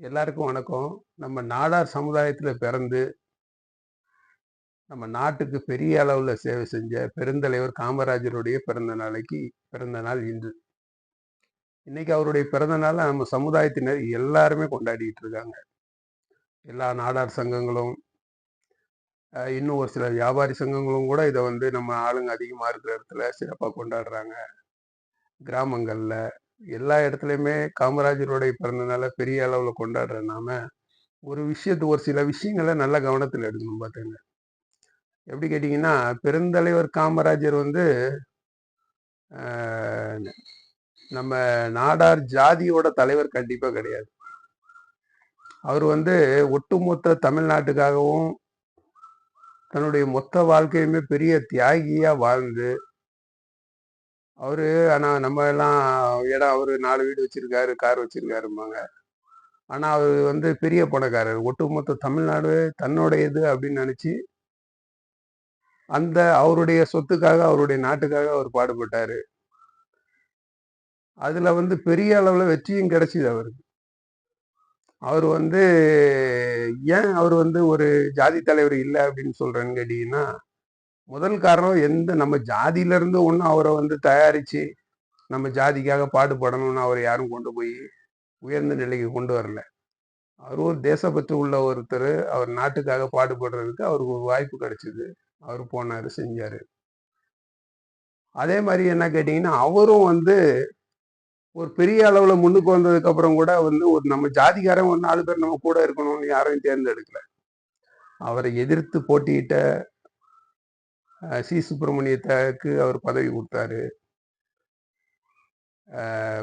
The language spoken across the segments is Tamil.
எல்லாருக்கும் வணக்கம். நம்ம நாடார் சமுதாயத்தில் பிறந்து நம்ம நாட்டுக்கு பெரிய அளவில் சேவை செஞ்ச பெருந்தலைவர் காமராஜருடைய பிறந்த நாளைக்கு பிறந்த நாள் இன்று. இன்னைக்கு அவருடைய பிறந்த நாளை நம்ம சமுதாயத்தினர் எல்லாருமே கொண்டாடிட்டு இருக்காங்க. எல்லா நாடார் சங்கங்களும், இன்னும் ஒரு சில வியாபாரி சங்கங்களும் கூட இதை வந்து நம்ம ஆளுங்க அதிகமாக இருக்கிற இடத்துல சிறப்பாக கொண்டாடுறாங்க. கிராமங்களில் எல்லா இடத்துலையுமே காமராஜருடைய பிறந்தனால பெரிய அளவுல கொண்டாடுற நாம, ஒரு விஷயத்து ஒரு சில விஷயங்களை நல்ல கவனத்துல எடுக்கணும் பாத்துங்க. எப்படி கேட்டீங்கன்னா, பெருந்தலைவர் காமராஜர் வந்து நம்ம நாடார் ஜாதியோட தலைவர் கண்டிப்பா கிடையாது. அவர் வந்து ஒட்டுமொத்த தமிழ்நாட்டுக்காகவும் தன்னுடைய மொத்த வாழ்க்கையுமே பெரிய தியாகியா வாழ்ந்து அவரு ஆனா நம்ம எல்லாம் இடம் அவரு நாலு வீடு வச்சிருக்காரு, கார் வச்சிருக்காரும்பாங்க. ஆனா அவர் வந்து பெரிய பணக்காரர். ஒட்டுமொத்த தமிழ்நாடு தன்னுடையது அப்படின்னு நினைச்சு அந்த அவருடைய சொத்துக்காக, அவருடைய நாட்டுக்காக அவர் பாடுபட்டாரு. அதுல வந்து பெரிய அளவுல வெற்றியும் கிடைச்சிது அவருக்கு. அவர் வந்து ஏன் அவர் வந்து ஒரு ஜாதி தலைவர் இல்லை அப்படின்னு சொல்றேன்னு கேட்டீங்கன்னா, முதல் காரணம் எந்த நம்ம ஜாதியிலிருந்து ஒன்றும் அவரை வந்து தயாரித்து நம்ம ஜாதிக்காக பாடுபடணும்னு அவரை யாரும் கொண்டு போய் உயர்ந்த நிலைக்கு கொண்டு வரல. அவர் ஒரு தேசப்பற்று உள்ள ஒருத்தர் அவர் நாட்டுக்காக பாடுபடுறதுக்கு அவருக்கு ஒரு வாய்ப்பு கிடைச்சிது அவர் போனார் செஞ்சார் அதே மாதிரி என்ன கேட்டிங்கன்னா அவரும் வந்து ஒரு பெரிய அளவில் முன்னுக்கு வந்ததுக்கப்புறம் கூட வந்து ஒரு நம்ம ஜாதிக்காரன் ஒரு நாலு பேர் நம்ம கூட இருக்கணும்னு யாரையும் தேர்ந்தெடுக்கல. அவரை எதிர்த்து போட்டியிட்ட சி. சுப்பிரமணியத்துக்கு அவர் பதவி கொடுத்தாரு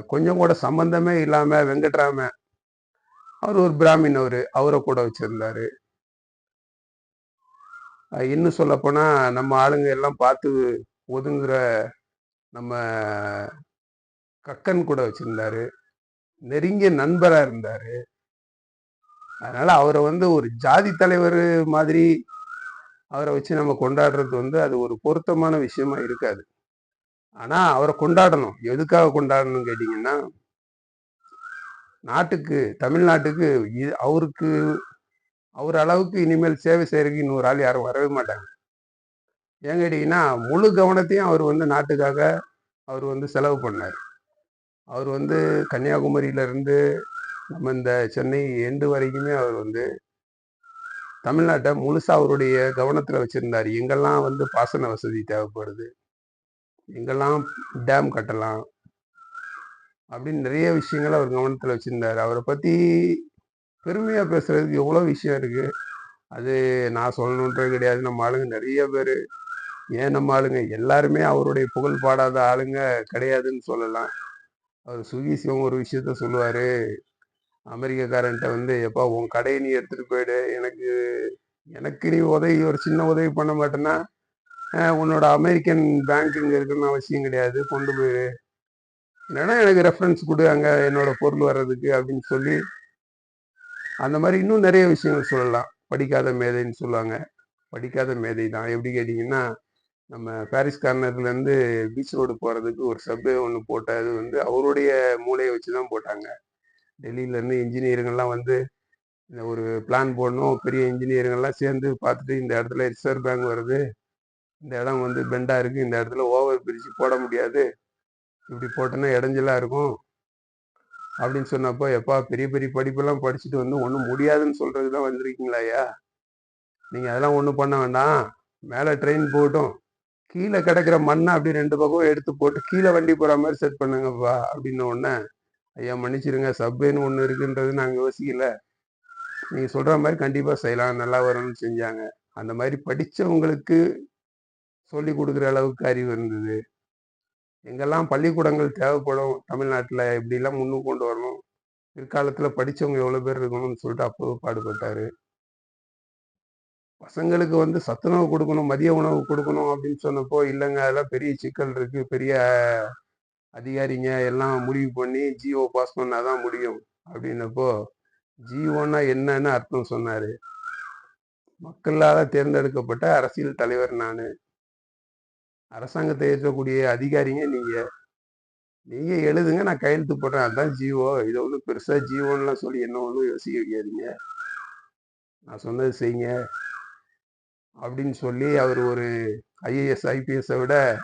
கொஞ்சம் கூட சம்பந்தமே இல்லாம வெங்கட்ராம அவர் ஒரு பிராமின் அவரு. அவரை கூட வச்சிருந்தாரு. இன்னும் சொல்லப்போனா, நம்ம ஆளுங்க எல்லாம் பார்த்து ஒதுங்குற நம்ம கக்கன் கூட வச்சிருந்தாரு. நெருங்கிய நண்பராக இருந்தார் அதனால் அவரை வந்து ஒரு ஜாதி தலைவர் மாதிரி அவரை வச்சு நம்ம கொண்டாடுறது வந்து அது ஒரு பொருத்தமான விஷயமா இருக்காது. ஆனா அவரை கொண்டாடணும். எதுக்காக கொண்டாடணும்னு கேட்டீங்கன்னா நாட்டுக்கு, தமிழ்நாட்டுக்கு அவருக்கு அவர் அளவுக்கு இனிமேல் சேவை செய்கிறதுக்கு இன்னொரு ஆள் யாரும் வரவே மாட்டாங்க. ஏன் கேட்டீங்கன்னா, முழு கவனத்தையும் அவர் வந்து நாட்டுக்காக அவர் வந்து செலவு பண்ணார் அவர் வந்து கன்னியாகுமரியில இருந்து நம்ம இந்த சென்னை எண்டு வரைக்குமே அவர் வந்து தமிழ்நாட்டை முழுசா அவருடைய கவனத்தில் வச்சுருந்தார். எங்கெல்லாம் வந்து பாசன வசதி தேவைப்படுது, எங்கெல்லாம் டேம் கட்டலாம் அப்படின்னு நிறைய விஷயங்கள் அவர் கவனத்தில் வச்சுருந்தார். அவரை பற்றி பெருமையாக பேசுகிறதுக்கு எவ்வளோ விஷயம் இருக்குது அது நான் சொல்லணுன்றது கிடையாது. நம்ம ஆளுங்க நிறைய பேர். ஏன் நம்ம ஆளுங்க? எல்லாருமே அவருடைய புகழ் பாடாத ஆளுங்க கிடையாதுன்னு சொல்லலாம். அவர் சுகி சிவம் ஒரு விஷயத்த சொல்லுவார். அமெரிக்கக்காரன்ட்ட வந்து, "எப்பா உன் கடையை நீ எடுத்துட்டு போயிடு. எனக்கு எனக்கு நீ உதவி ஒரு சின்ன உதவி பண்ண மாட்டேன்னா, உன்னோட அமெரிக்கன் பேங்க் இங்கே இருக்கணும்னு அவசியம் கிடையாது. கொண்டு போயிடு என்னன்னா எனக்கு ரெஃபரன்ஸ் கொடு அங்கே என்னோட பொருள் வர்றதுக்கு" அப்படின்னு சொல்லி அந்த மாதிரி இன்னும் நிறைய விஷயங்கள் சொல்லலாம். படிக்காத மேதைன்னு சொல்லுவாங்க. படிக்காத மேதை தான். எப்படி கேட்டிங்கன்னா நம்ம பாரிஸ் கார்னர்லேருந்து பீச் ரோடு போகிறதுக்கு ஒரு சப்வே ஒன்று போட்டது வந்து அவருடைய மூளையை வச்சு தான் போட்டாங்க. டெல்லியிலேருந்து இருந்து வந்து இந்த ஒரு பிளான் போடணும். பெரிய இன்ஜினியருங்கலாம் சேர்ந்து பார்த்துட்டு, இந்த இடத்துல ரிசர்வ் பேங்க் வருது. இந்த இடம் வந்து பெண்டாக இருக்குது இந்த இடத்துல ஓவர் பிரிட்ஜ் போட முடியாது. இப்படி போட்டோன்னா இடைஞ்சலாக இருக்கும். அப்படின்னு சொன்னப்போ, "எப்பா பெரிய பெரிய படிப்பெல்லாம் படிச்சுட்டு வந்து ஒன்றும் முடியாதுன்னு சொல்கிறது தான் வந்திருக்கீங்களாய்யா? நீங்கள் அதெல்லாம் ஒன்றும் பண்ண வேண்டாம். மேலே ட்ரெயின் போகட்டும். கீழே கிடக்கிற மண்ணை அப்படி ரெண்டு பக்கம் எடுத்து போட்டு கீழே வண்டி போகிற மாதிரி செட் பண்ணுங்கப்பா" அப்படின்ன உடனே, "ஐயா மன்னிச்சிடுங்க. சப்வேன்னு ஒன்று இருக்குன்றது நாங்கள் யோசிக்கல. நீங்கள் சொல்கிற மாதிரி கண்டிப்பாக செய்யலாம். நல்லா வரும்னு" செஞ்சாங்க. அந்த மாதிரி படித்தவங்களுக்கு சொல்லிக் கொடுக்குற அளவுக்கு அறிவு இருந்தது. எங்கெல்லாம் பள்ளிக்கூடங்கள் தேவைப்படும் தமிழ்நாட்டில் இப்படிலாம் முன்னுக்கு கொண்டு வரணும். பிற்காலத்தில் படித்தவங்க எவ்வளோ பேர் இருக்கணும்னு சொல்லிட்டு அப்போ பாடுபட்டார் பசங்களுக்கு வந்து சத்துணவு கொடுக்கணும் மதிய உணவு கொடுக்கணும் அப்படின்னு சொன்னப்போ, இல்லைங்க அதெல்லாம் பெரிய சிக்கல் இருக்குது பெரிய அதிகாரிங்க எல்லாம் முடிவு பண்ணி ஜியோ பாஸ் பண்ணா தான் முடியும்." அப்படின்னப்போ, ஜியோன்னா என்னன்னு அர்த்தம் சொன்னார். மக்களால் தேர்ந்தெடுக்கப்பட்ட அரசியல் தலைவர் நான். அரசாங்கத்தை ஏற்றக்கூடிய அதிகாரிங்க நீங்கள் நீங்கள் எழுதுங்க நான் கையெழுத்து போடுறேன். அதுதான் ஜியோ இதை ஒன்றும் பெருசாக ஜியோன்னெலாம் சொல்லி என்ன ஒன்றும் யோசிக்க வைக்காதீங்க. நான் சொன்னது செய்யுங்க. அப்படின்னு சொல்லி அவர் ஒரு ஐஏஎஸ் ஐபிஎஸை விட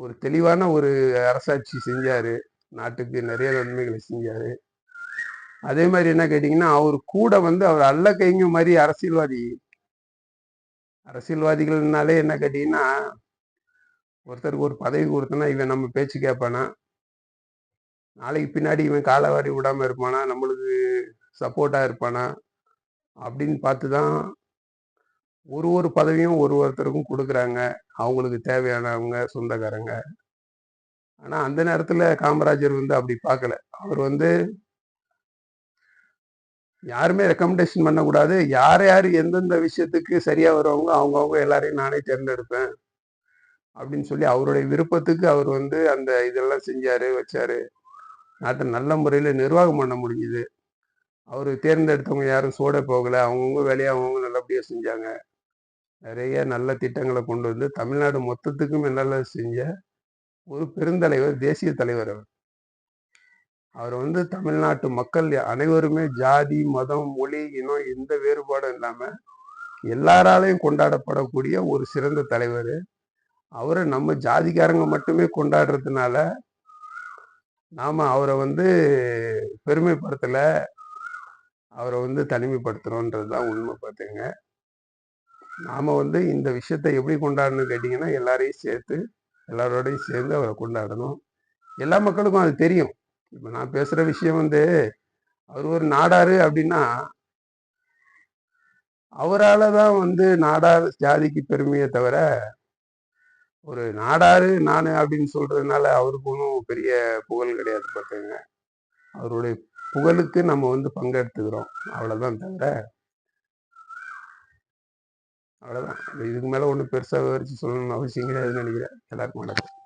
ஒரு தெளிவான ஒரு அரசாட்சி செஞ்சாரு. நாட்டுக்கு நிறைய நன்மைகளை செஞ்சாரு. அதே மாதிரி என்ன கேட்டிங்கன்னா அவர் கூட வந்து அவர் அல்ல கைங்க மாதிரி அரசியல்வாதி. அரசியல்வாதிகள்னாலே என்ன கேட்டிங்கன்னா ஒருத்தருக்கு ஒரு பதவி கொடுத்தனா இவன் நம்ம பேச்சு கேட்பானா? நாளைக்கு பின்னாடி இவன் காலவாரி விடாமல் இருப்பானா? நம்மளுக்கு சப்போர்ட்டாக இருப்பானா? அப்படின்னு பார்த்து தான் ஒரு ஒரு பதவியும் ஒரு ஒருத்தருக்கும் கொடுக்குறாங்க. அவங்களுக்கு தேவையானவங்க சொந்தக்காரங்க. ஆனால் அந்த நேரத்தில் காமராஜர் வந்து அப்படி பார்க்கல. அவர் வந்து யாருமே ரெக்கமெண்டேஷன் பண்ணக்கூடாது. யார் யார் எந்தெந்த விஷயத்துக்கு சரியாக வருவாங்க அவங்கவுங்க எல்லாரையும் நானே தேர்ந்தெடுப்பேன் அப்படின்னு சொல்லி அவருடைய விருப்பத்துக்கு அவர் வந்து அந்த இதெல்லாம் செஞ்சார் வச்சாரு. நாட்டை நல்ல முறையில் நிர்வாகம் பண்ண முடிஞ்சுது. அவர் தேர்ந்தெடுத்தவங்க யாரும் சோட போகலை. அவங்கவுங்க வேலையை அவங்கவுங்க நல்லபடியாக செஞ்சாங்க. நிறைய நல்ல திட்டங்களை கொண்டு வந்து தமிழ்நாடு மொத்தத்துக்கும் என்னெல்லாம் செஞ்ச ஒரு பெருந்தலைவர் தேசிய தலைவர் அவர். அவர் வந்து தமிழ்நாட்டு மக்கள் அனைவருமே ஜாதி மதம் மொழி இனம் எந்த வேறுபாடும் இல்லாமல் எல்லாராலையும் கொண்டாடப்படக்கூடிய ஒரு சிறந்த தலைவர். அவரை நம்ம ஜாதிக்காரங்க மட்டுமே கொண்டாடுறதுனால நாம் அவரை வந்து பெருமைப்படுத்தலை அவரை வந்து தனிமைப்படுத்துகிறோன்றது தான் உண்மை பார்த்துங்க நாம வந்து இந்த விஷயத்தை எப்படி கொண்டாடணும்னு கேட்டிங்கன்னா எல்லாரையும் சேர்த்து எல்லாரோடையும் சேர்ந்து அவரை கொண்டாடணும். எல்லா மக்களுக்கும் அது தெரியும். இப்போ நான் பேசுகிற விஷயம் வந்து அவர் ஒரு நாடாரு அப்படின்னா அவரால் தான் வந்து நாடார் ஜாதிக்கு பெருமையை தவிர ஒரு நாடாரு நான் அப்படின்னு சொல்கிறதுனால அவருக்கு ஒன்றும் பெரிய புகழ் கிடையாது பார்த்துங்க அவருடைய புகழுக்கு நம்ம வந்து பங்கெடுத்துக்கிறோம். அவ்வளோதான் தவிர அவ்வளோதான் இதுக்கு மேலே ஒன்றும் பெருசாக விவரிச்சு சொல்லணும்னு அவசியம் கிடையாதுன்னு நினைக்கிறேன். எல்லாருக்கும் வணக்கம்.